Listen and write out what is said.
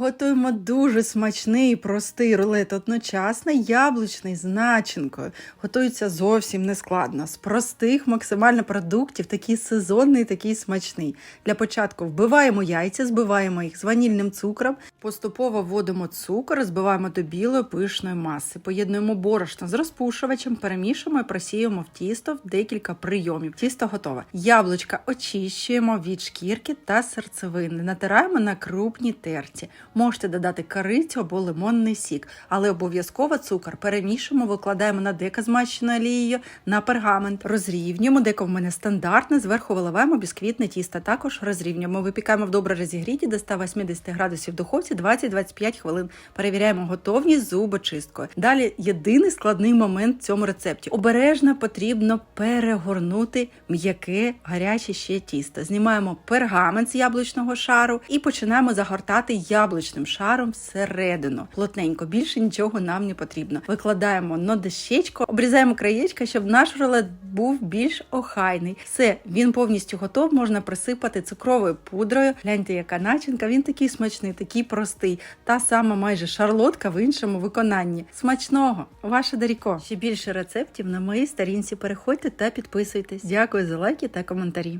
Готуємо дуже смачний і простий рулет одночасно, яблучний з начинкою. Готується зовсім нескладно. З простих максимально продуктів, такий сезонний, такий смачний. Для початку вбиваємо яйця, збиваємо їх з ванільним цукром, поступово вводимо цукор, збиваємо до білої пишної маси. Поєднуємо борошно з розпушувачем, перемішуємо і просіємо в тісто в декілька прийомів. Тісто готове. Яблучка очищуємо від шкірки та серцевини. Натираємо на крупній терці. Можете додати корицю або лимонний сік, але обов'язково цукор перемішуємо, викладаємо на деко змащеною олією на пергамент, розрівнюємо. Деко в мене стандартне, зверху виливаємо бісквітне тісто. Також розрівнюємо. Випікаємо в добре розігріті до 180 градусів духовці 20-25 хвилин. Перевіряємо готовність зубочисткою. Далі єдиний складний момент в цьому рецепті. Обережно потрібно перегорнути м'яке гаряче ще тісто. Знімаємо пергамент з яблучного шару і починаємо загортати яблучним шаром всередину. Плотненько, більше нічого нам не потрібно. Викладаємо на дощечку, обрізаємо краєчка, щоб наш рулет був більш охайний. Все, він повністю готов. Можна присипати цукровою пудрою. Гляньте, яка начинка. Він такий смачний, такий простий. Та сама майже шарлотка в іншому виконанні. Смачного! Ваше Даріко! Ще більше рецептів на моїй сторінці. Переходьте та підписуйтесь. Дякую за лайки та коментарі.